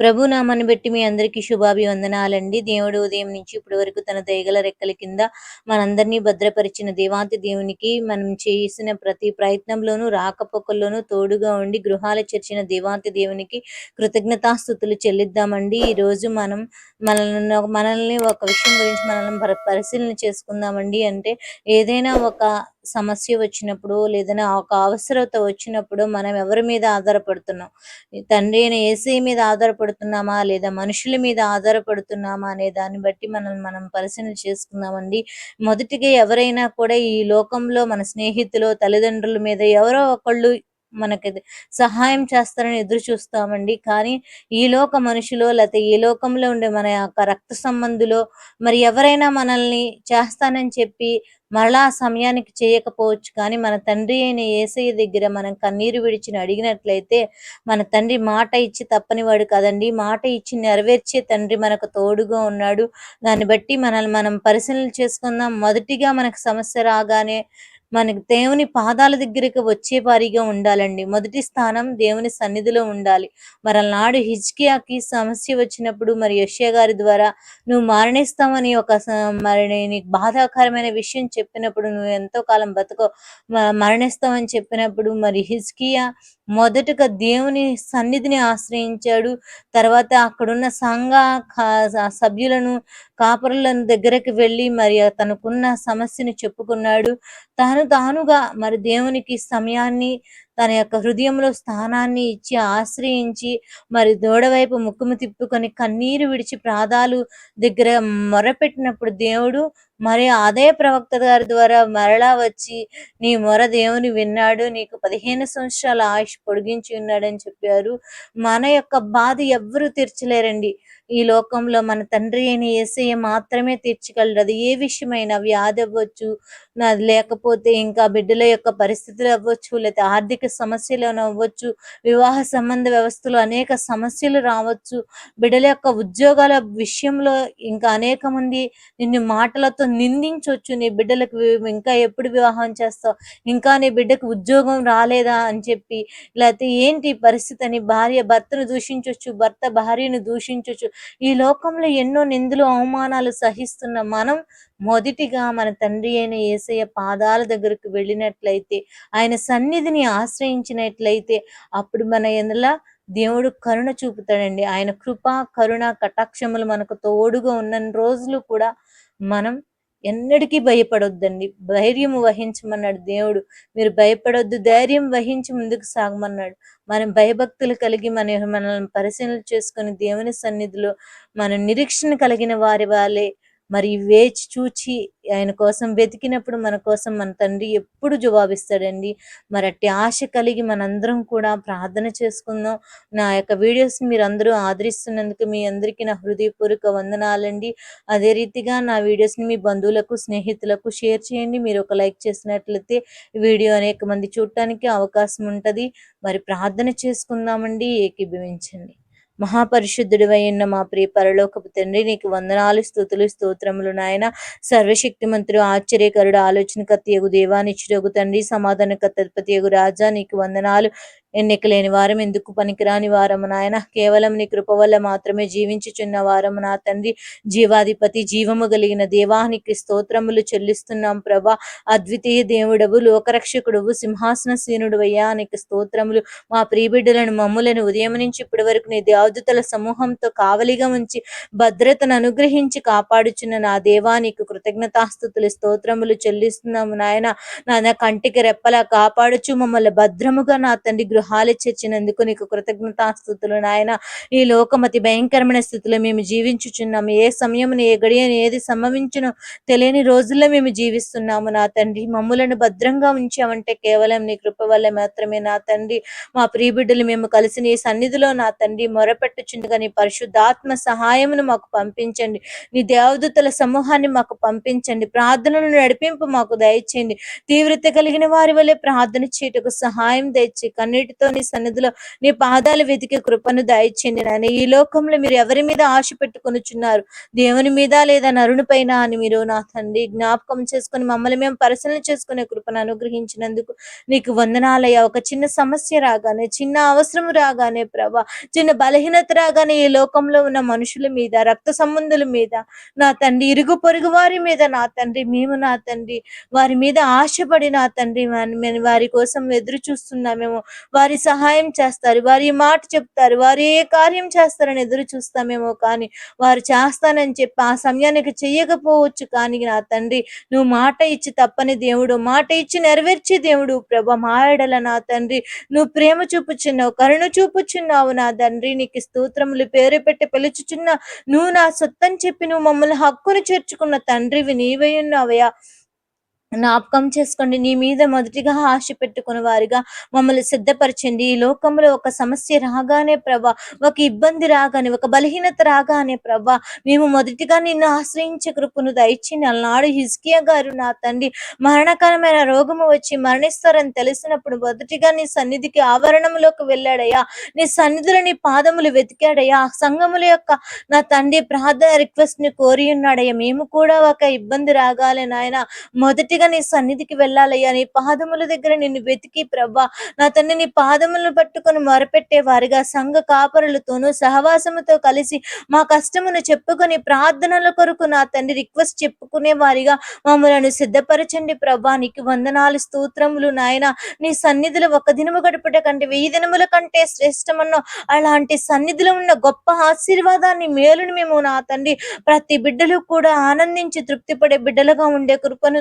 ప్రభు నామాన్ని బట్టి మీ అందరికీ శుభాభివందనాలండి. దేవుడు ఉదయం నుంచి ఇప్పటి వరకు తన దయగల రెక్కల కింద మనందరినీ భద్రపరిచిన దేవాతి దేవునికి మనం చేసిన ప్రతి ప్రయత్నంలోనూ రాకపోకల్లోనూ తోడుగా ఉండి గృహాల చేర్చిన దేవాతి దేవునికి కృతజ్ఞతాస్థుతులు చెల్లిద్దామండి. ఈ రోజు మనం మనల్ని మనల్ని ఒక విషయం గురించి మనల్ని పరిశీలన చేసుకుందామండి. అంటే ఏదైనా ఒక సమస్య వచ్చినప్పుడు లేదైనా ఒక అవసరత వచ్చినప్పుడు మనం ఎవరి మీద ఆధారపడుతున్నాం? తండ్రి అయిన ఏసీ మీద ఆధారపడు ఆధారపడుతున్నామా లేదా మనుషుల మీద ఆధారపడుతున్నామా అనే దాన్ని బట్టి మనం మనం పరిశీలన చేసుకుందామండి. మొదటిగా ఎవరైనా కూడా ఈ లోకంలో మన స్నేహితులు తల్లిదండ్రుల మీద ఎవరో ఒకళ్ళు మనకి సహాయం చేస్తారని ఎదురు చూస్తామండి. కానీ ఈ లోక మనుషులో లేకపోతే ఈ లోకంలో ఉండే మన యొక్క రక్త సంబంధులో మరి ఎవరైనా మనల్ని చేస్తానని చెప్పి మరలా ఆ సమయానికి చేయకపోవచ్చు. కానీ మన తండ్రి అయిన ఏసయ్య దగ్గర మనం కన్నీరు విడిచిని అడిగినట్లయితే మన తండ్రి మాట ఇచ్చి తప్పని వాడు కదండి. మాట ఇచ్చి నెరవేర్చే తండ్రి మనకు తోడుగా ఉన్నాడు. దాన్ని బట్టి మనల్ని మనం పరిశీలన చేసుకుందాం. మొదటిగా మనకు సమస్య రాగానే మనకి దేవుని పాదాల దగ్గరికి వచ్చే వారిగా ఉండాలండి. మొదటి స్థానం దేవుని సన్నిధిలో ఉండాలి. మరి అలనాడు హిజ్కియాకి సమస్య వచ్చినప్పుడు మరి యష్యా గారి ద్వారా నువ్వు మరణిస్తామని ఒక మరి నీకు బాధాకరమైన విషయం చెప్పినప్పుడు నువ్వు ఎంతో కాలం బతుకో మరణిస్తామని చెప్పినప్పుడు మరి హిజ్కియా మొదటగా దేవుని సన్నిధిని ఆశ్రయించాడు. తర్వాత అక్కడున్న సంఘ సభ్యులను కాపరులను దగ్గరకు వెళ్ళి మరి తనకున్న సమస్యను చెప్పుకున్నాడు. తాను తానుగా మరి దేవునికి సమయాన్ని తన యొక్క హృదయంలో స్థానాన్ని ఇచ్చి ఆశ్రయించి మరి దూడవైపు ముక్కుము తిప్పుకొని కన్నీరు విడిచి ప్రాదాలు దగ్గర మొరపెట్టినప్పుడు దేవుడు మరి అదే ప్రవక్త గారి ద్వారా మరలా వచ్చి నీ మొర దేవుని విన్నాడు నీకు పదిహేను సంవత్సరాల ఆయుష్ పొడిగించి ఉన్నాడని చెప్పారు. మన యొక్క బాధ ఎవ్వరూ తీర్చలేరండి. ఈ లోకంలో మన తండ్రి అయిన ఏసయ్య మాత్రమే తీర్చగలరు అది ఏ విషయమైనా వ్యాధి అవ్వచ్చు లేకపోతే ఇంకా బిడ్డల యొక్క పరిస్థితులు అవ్వచ్చు లేకపోతే ఆర్థిక సమస్యలు అవ్వచ్చు వివాహ సంబంధ వ్యవస్థలో అనేక సమస్యలు రావచ్చు. బిడ్డల యొక్క ఉద్యోగాల విషయంలో ఇంకా అనేక మంది నిన్ను మాటలతో నిందించవచ్చు. నీ బిడ్డలకు ఇంకా ఎప్పుడు వివాహం చేస్తావు? ఇంకా నీ బిడ్డకు ఉద్యోగం రాలేదా అని చెప్పి లేకపోతే ఏంటి పరిస్థితి అని భార్య భర్తను దూషించవచ్చు భర్త భార్యను దూషించవచ్చు ఈ లోకంలో ఎన్నో నిందులు అవమానాలు సహిస్తున్న మనం మొదటిగా మన తండ్రి అయిన యేసయ్య పాదాల దగ్గరకు వెళ్ళినట్లయితే ఆయన సన్నిధిని ఆశ్రయించినట్లయితే అప్పుడు మన ఎందులా దేవుడు కరుణ చూపుతాడండి. ఆయన కృప కరుణ కటాక్షములు మనకు తోడుగా ఉన్న రోజులు కూడా మనం ఎన్నటికీ భయపడొద్దండి. ధైర్యం వహించమన్నాడు దేవుడు. మీరు భయపడొద్దు ధైర్యం వహించి ముందుకు సాగమన్నాడు. మనం భయభక్తులు కలిగి మన మనల్ని పరిశీలన చేసుకొని దేవుని సన్నిధిలో మన నిరీక్షణ కలిగిన వారి వాళ్ళే మరి వేచి చూచి ఆయన కోసం వెతికినప్పుడు మన కోసం మన తండ్రి ఎప్పుడు జవాబిస్తాడండి. మరి అట్టి ఆశ కలిగి మనందరం కూడా ప్రార్థన చేసుకుందాం. నా యొక్క వీడియోస్ మీరు అందరూ ఆదరిస్తున్నందుకు మీ అందరికీ నా హృదయపూర్వక వందనాలండి. అదే రీతిగా నా వీడియోస్ని మీ బంధువులకు స్నేహితులకు షేర్ చేయండి. మీరు ఒక లైక్ చేసినట్లయితే వీడియో అనేక మంది చూడటానికి అవకాశం ఉంటుంది. మరి ప్రార్థన చేసుకుందామండి. ఏకీభవించండి. మహాపరిశుద్ధుడు ఉన్న మా ప్రియ పరలోకపు తండ్రి నీకు వందనాలు స్థుతులు స్తోత్రములు నాయన. సర్వశక్తిమంతుడు ఆశ్చర్యకరుడు ఆలోచనకర్త యగు దేవానిచ్చుడగు తండ్రి సమాధానకర్తపతి యగు రాజా నీకు వందనాలు. ఎన్నికలేని వారం ఎందుకు పనికిరాని వారము నాయన? కేవలం నీ కృప వల్ల మాత్రమే జీవించుచున్న వారము నా తండ్రి. జీవాధిపతి జీవము కలిగిన దేవానికి స్తోత్రములు చెల్లిస్తున్నాం ప్రభా. అద్వితీయ దేవుడవు లోకరక్షకుడువు సింహాసన సీనుడు అయ్యా నీకు స్తోత్రములు. మా ప్రియబిడ్డలను మమ్ములను ఉదయం నుంచి ఇప్పటి వరకు నీ దేవదూతల సమూహంతో కావలిగా ఉంచి భద్రతను అనుగ్రహించి కాపాడుచున్న నా దేవా నీకు కృతజ్ఞతాస్థుతులు స్తోత్రములు చెల్లిస్తున్నాము నాయన. నా కంటికి రెప్పలా కాపాడుచు మమ్మల్ని భద్రముగా నా తండ్రి హాలి చేర్చినందుకు నీకు కృతజ్ఞతాస్థుతులు నాయన. ఈ లోకమతి భయంకరమైన స్థితిలో మేము జీవించుచున్నాము ఏ సమయమున ఏ గడియను ఏది సంభవించునో తెలియని రోజుల్లో మేము జీవిస్తున్నాము. నా తండ్రి మమ్ములను భద్రంగా ఉంచామంటే కేవలం నీ కృప వల్ల మాత్రమే. నా తండ్రి మా ప్రియబిడ్డలు మేము కలిసి నీ సన్నిధిలో నా తండ్రి మొరపెట్టుచుండగా నీ పరిశుద్ధాత్మ సహాయమును మాకు పంపించండి. నీ దేవదూతల సమూహాన్ని మాకు పంపించండి. ప్రార్థనను నడిపింపు మాకు దయచేయండి. తీవ్రత కలిగిన వారి వల్లే ప్రార్థన చేయటకు సహాయం దయచి కన్నీటి కన్నీటితో నీ సన్నిధిలో నీ పాదాలు వెతికే కృపను దయచేయండి. నాయన ఈ లోకంలో మీరు ఎవరి మీద ఆశ పెట్టుకొనుచున్నారు? దేవుని మీద లేదా నరుని పైన అని మీరు నా తండ్రి జ్ఞాపకం చేసుకొని మమ్మల్ని మేము పరిశీలన చేసుకునే కృపను అనుగ్రహించినందుకు నీకు వందనాలయ్యా. ఒక చిన్న సమస్య రాగానే చిన్న అవసరం రాగానే ప్రభా చిన్న బలహీనత రాగానే ఈ లోకంలో ఉన్న మనుషుల మీద రక్త సంబంధుల మీద నా తండ్రి ఇరుగు పొరుగు వారి మీద నా తండ్రి మేము నా తండ్రి వారి మీద ఆశపడి నా తండ్రి మేము వారి కోసం ఎదురు చూస్తున్నామేమో. వారి సహాయం చేస్తారు వారి మాట చెప్తారు వారు ఏ కార్యం చేస్తారని ఎదురు చూస్తామేమో కానీ వారు చేస్తానని చెప్పి ఆ సమయానికి చెయ్యకపోవచ్చు కానీ నా తండ్రి నువ్వు మాట ఇచ్చి తప్పని దేవుడు మాట ఇచ్చి నెరవేర్చే దేవుడు ప్రభ మాయడల నా తండ్రి నువ్వు ప్రేమ చూపుచున్నావు కరుణ చూపుచున్నావు నా తండ్రి నీకు స్తోత్రములు పేరు పెట్టి పిలుచుచున్న నువ్వు నా సొత్తని చెప్పి నువ్వు మమ్మల్ని హక్కును చేర్చుకున్న తండ్రివి నీవై ఉన్నావయ్యా. జ్ఞాపకం చేసుకోండి. నీ మీద మొదటిగా ఆశ పెట్టుకున్న వారిగా మమ్మల్ని సిద్ధపరచండి. ఈ లోకంలో ఒక సమస్య రాగానే ప్రభా ఒక ఇబ్బంది రాగానే ఒక బలహీనత రాగానే ప్రభా మేము మొదటిగా నిన్ను ఆశ్రయించే కృపను దయచింది అలనాడు హిజ్కియా గారు నా తండ్రి. మరణకరమైన రోగము వచ్చి మరణిస్తారని తెలిసినప్పుడు మొదటిగా నీ సన్నిధికి ఆవరణంలోకి వెళ్ళాడయ్యా. నీ సన్నిధిలో నీ పాదములు వెతికాడయ్యా. సంఘముల యొక్క నా తండ్రి ప్రార్థన రిక్వెస్ట్ని కోరి ఉన్నాడయ్యా. మేము కూడా ఒక ఇబ్బంది రాగాలే నాయన. మొదటి మొదటిగా నీ సన్నిధికి వెళ్ళాలయ్యా. నీ పాదముల దగ్గర నిన్ను వెతికి ప్రభా. నా తండ్రి నీ పాదములను పట్టుకొని మొరపెట్టే వారిగా సంఘ కాపరులతోనూ సహవాసముతో కలిసి మా కష్టమును చెప్పుకొని ప్రార్థనల కొరకు నా తండ్రి రిక్వెస్ట్ చెప్పుకునే వారిగా మమ్మలను సిద్ధపరచండి ప్రభా. నీకు వందనాలు స్తోత్రములు నాయన. నీ సన్నిధిలో ఒక దినము గడుపుట కంటే వెయ్యి దినముల కంటే శ్రేష్టమన్న అలాంటి సన్నిధిలో ఉన్న గొప్ప ఆశీర్వాదాన్ని మేలుని మేము నా తండ్రి ప్రతి బిడ్డలు కూడా ఆనందించి తృప్తిపడే బిడ్డలుగా ఉండే కృపను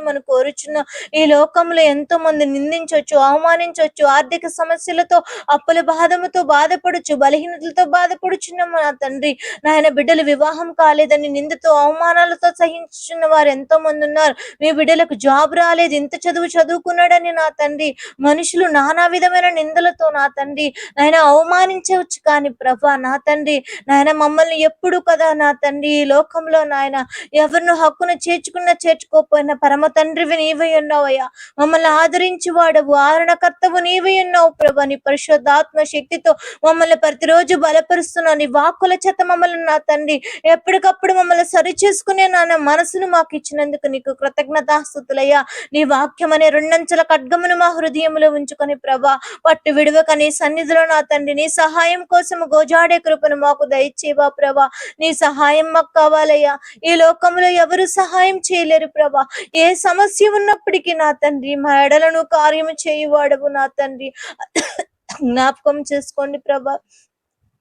మనం కోరుచున్న ఈ లోకంలో ఎంతో మంది నిందించవచ్చు అవమానించవచ్చు ఆర్థిక సమస్యలతో అప్పుల బాధముతో బాధపడచ్చు బలహీనతలతో బాధపడుచున్న మా తండ్రి. నాయన బిడ్డలు వివాహం కాలేదని నిందతో అవమానాలతో సహించున్న వారు ఎంతో మంది ఉన్నారు. మీ బిడ్డలకు జాబ్ రాలేదు ఇంత చదువు చదువుకున్నాడని నా తండ్రి. మనుషులు నానా విధమైన నిందలతో నా తండ్రి. నాయన అవమానించవచ్చు కానీ ప్రభా నా తండ్రి. నాయన మమ్మల్ని ఎప్పుడు కదా నా తండ్రి. ఈ లోకంలో నాయన ఎవరిను హక్కును చేర్చుకున్నా చేర్చుకోకపోయినా పరమ తండ్రివి నీవై ఉన్నావయ్యా. మమ్మల్ని ఆదరించి వాడవు ఆరణకర్తవు నీవై ఉన్నావు ప్రభా. నీ పరిశుద్ధాత్మ శక్తితో మమ్మల్ని ప్రతిరోజు బలపరుస్తున్నావు నీ వాక్కుల చేత మమ్మల్ని నా తండ్రి ఎప్పటికప్పుడు మమ్మల్ని సరి చేసుకునే నాన్న మనసును మాకు ఇచ్చినందుకు నీకు కృతజ్ఞతాస్తుతులయ్యా నీ వాక్యం అనే రెండంచెల ఖడ్గమును మా హృదయంలో ఉంచుకొని ప్రభా పట్టు విడవక నీ సన్నిధిలో నా తండ్రి నీ సహాయం కోసం గోజాడే కృపను మాకు దయచేవా ప్రభా. నీ సహాయం మాకు కావాలయ్యా. ఈ లోకంలో ఎవరు సహాయం చేయలేరు ప్రభా. ఏ సమస్య ఉన్నప్పటికీ నా తండ్రి మా ఎడలను కార్యము చేయువాడవు నా తండ్రి. జ్ఞాపకం చేసుకోండి ప్రభా.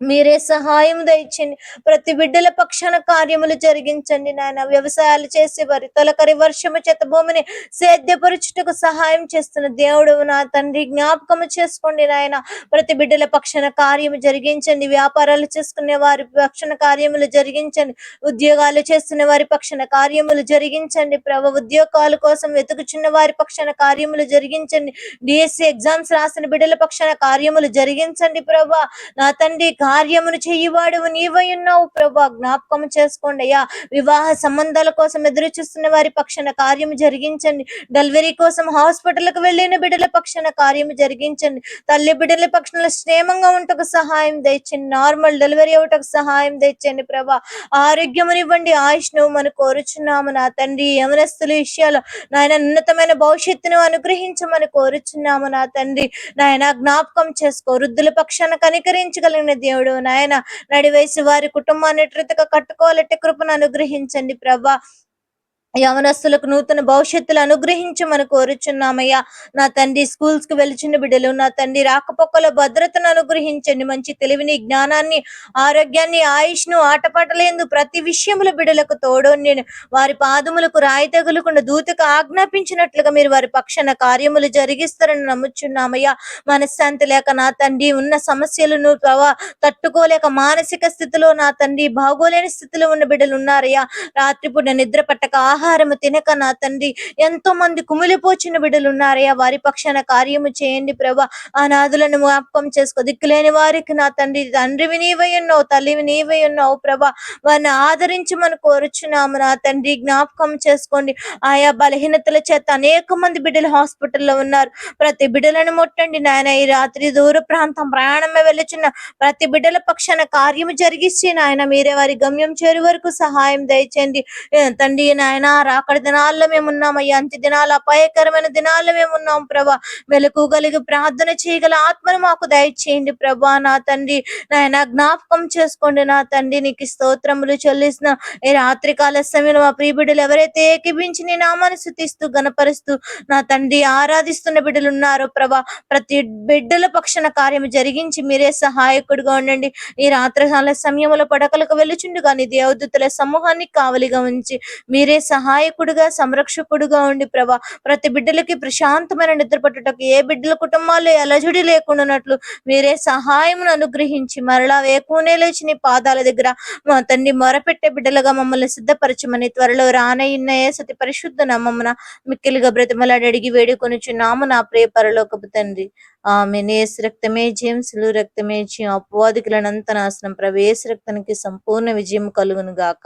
మీరే సహాయం దయచండి. ప్రతి బిడ్డల పక్షాన కార్యములు జరిగించండి నాయన. వ్యవసాయాలు చేసే వారి తొలకరి వర్షము చేత భూమిని సేద్యపరుచుటకు సహాయం చేస్తున్న దేవుడు నా తండ్రి. జ్ఞాపకము చేసుకోండి నాయన. ప్రతి బిడ్డల పక్షాన కార్యము జరిగించండి. వ్యాపారాలు చేసుకునే వారి పక్షాన కార్యములు జరిగించండి. ఉద్యోగాలు చేస్తున్న వారి పక్షాన కార్యములు జరిగించండి. ప్రభు ఉద్యోగాల కోసం వెతుకుచున్న వారి పక్షాన కార్యములు జరిగించండి. డిఎస్సి ఎగ్జామ్స్ రాసిన బిడ్డల పక్షాన కార్యములు జరిగించండి ప్రభా. నా తండ్రి కార్యమును చేయువాడు నీవై ఉన్నావు ప్రభా జ్ఞాపకం చేసుకోండి అయ్యా. వివాహ సంబంధాల కోసం ఎదురు చూస్తున్న వారి పక్షాన కార్యము జరిగించండి. డెలివరీ కోసం హాస్పిటల్కి వెళ్ళిన బిడ్డల పక్షాన కార్యము జరిగించండి. తల్లి బిడ్డల పక్షాన క్షేమంగా ఉంటకు సహాయం తెచ్చండి నార్మల్ డెలివరీ అవటకు సహాయం తెచ్చండి ప్రభా. ఆరోగ్యమునివ్వండి. ఆయుష్ను మనం కోరుచున్నాము నా తండ్రి. యమనస్తుల విషయాలు నాయన ఉన్నతమైన భవిష్యత్తును అనుగ్రహించమని కోరుచున్నాము నా తండ్రి. నాయన జ్ఞాపకం చేసుకో. వృద్ధుల పక్షాన కనికరించగలిగిన దేవుడు నాయన. నడి వారి కుటుంబాన్ని ఎట్లా కట్టుకోవాలంటే కృపను అనుగ్రహించండి ప్రభా. యవనస్తులకు నూతన భవిష్యత్తులు అనుగ్రహించమని కోరుచున్నామయ్యా. నా తండ్రి స్కూల్స్కి వెళ్తున్న బిడ్డలు నా తండ్రి రాకపోకల భద్రతను అనుగ్రహించండి. మంచి తెలివిని జ్ఞానాన్ని ఆరోగ్యాన్ని ఆయుష్ను ఆటపాటలేందు ప్రతి విషయముల బిడ్డలకు తోడు నేను వారి పాదములకు రాయి తగులకుండా దూతకు ఆజ్ఞాపించినట్లుగా మీరు వారి పక్షాన కార్యములు జరిగిస్తారని నమ్ముచున్నామయ్యా. మనశ్శాంతి లేక నా తండ్రి ఉన్న సమస్యలను తట్టుకోలేక మానసిక స్థితిలో నా తండ్రి బాగోలేని స్థితిలో ఉన్న బిడ్డలు ఉన్నారయ్యా. రాత్రిపూట నిద్ర పట్టక ఆహారం ఆహారము తినక నా తండ్రి ఎంతో మంది కుమిలిపోచిన బిడ్డలు ఉన్నారయ్యా వారి పక్షాన కార్యము చేయండి ప్రభా. అనాథులను జ్ఞాపకం చేసుకో. దిక్కులేని వారికి నా తండ్రి తండ్రివి నీవై ఉన్నావు తల్లివి నీవై ఉన్నావు ప్రభా. వారిని ఆదరించమని కోరుచున్నాము. నా తండ్రి జ్ఞాపకం చేసుకోండి. ఆయా బలహీనతల చేత అనేక మంది బిడ్డలు హాస్పిటల్లో ఉన్నారు. ప్రతి బిడ్డలను ముట్టండి నాయన. ఈ రాత్రి దూర ప్రాంతం ప్రయాణమే వెళ్ళుచున్న ప్రతి బిడ్డల పక్షాన కార్యము జరిగిస్తే నాయన మీరే వారి గమ్యం చేరు వరకు సహాయం దయచేయండి. తండ్రి నాయన అక్కడ దినాల్లో మేము ఉన్నామయ్యా అంత్య దినాలు అపాయకరమైన దినాల్లో మేము ఉన్నాం ప్రభా. వెలుకోగలిగి ప్రార్థన చేయగల ఆత్మను మాకు దయచేయండి ప్రభా. నా తండ్రి నాయన జ్ఞాపకం చేసుకోండి. నా తండ్రి నీకు స్తోత్రములు చెల్లిస్తున్న ఈ రాత్రి కాల సమయంలో మా ప్రియ బిడ్డలు ఎవరైతే ఏకీభించి నీ నామాన్ని శుతిస్తూ గణపరుస్తూ నా తండ్రి ఆరాధిస్తున్న బిడ్డలు ఉన్నారో ప్రభా ప్రతి బిడ్డల పక్షణ కార్యము జరిగించి మీరే సహాయకుడిగా ఉండండి. ఈ రాత్రి కాల సమయంలో పడకలకు వెళ్ళుచుండగా నీ దేవదూతల సమూహాన్ని కావలిగా ఉంచి మీరే సహాయకుడిగా సంరక్షకుడుగా ఉండి ప్రభా ప్రతి బిడ్డలకి ప్రశాంతమైన నిద్ర పట్టుటకు ఏ బిడ్డల కుటుంబాల్లో అలజడి లేకుండానట్లు మీరే సహాయమును అనుగ్రహించి మరలా వేకునే లేచి నీ పాదాల దగ్గర మా తండ్రి మొరపెట్టే బిడ్డలుగా మమ్మల్ని సిద్ధపరచమని త్వరలో రానయ్యున్న ఏ సతి పరిశుద్ధ నామమున మిక్కిలిగా బ్రతిమలాడి అడిగి వేడుకొనుచున్నాము నా ప్రియ పరలోకపు తండ్రి. ఆమె నేస్ రక్తమే జేమ్స్లు రక్తమే జయం. అపవాదికులనంత నాశనం. ప్రవేశ రక్తానికి సంపూర్ణ విజయం కలుగును గాక